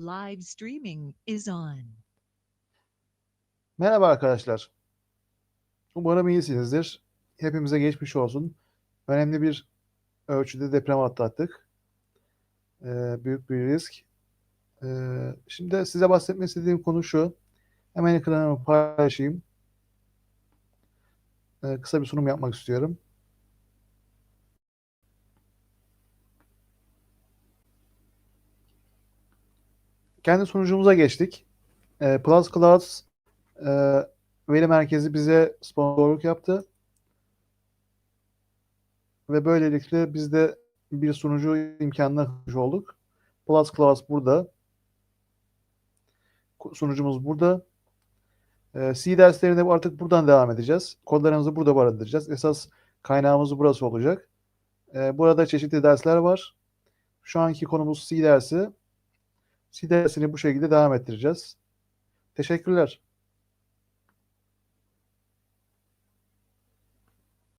Live streaming is on. Merhaba arkadaşlar. Umarım iyisinizdir. Hepimize geçmiş olsun. Önemli bir ölçüde deprem atlattık. Ee, büyük bir risk. Ee, şimdi size bahsetmek istediğim konu şu. Hemen ekranımı paylaşayım. Ee, kısa bir sunum yapmak istiyorum. Kendi sunucumuza geçtik. Ee, Plus Clouds e, veri merkezi bize sponsorluk yaptı. Ve böylelikle biz de bir sunucu imkanına kavuşmuş olduk. Plus Clouds burada. Sunucumuz burada. Ee, C derslerine artık buradan devam edeceğiz. Kodlarımızı burada barındıracağız. Esas kaynağımız burası olacak. Ee, burada çeşitli dersler var. Şu anki konumuz C dersi. C dersini bu şekilde devam ettireceğiz. Teşekkürler.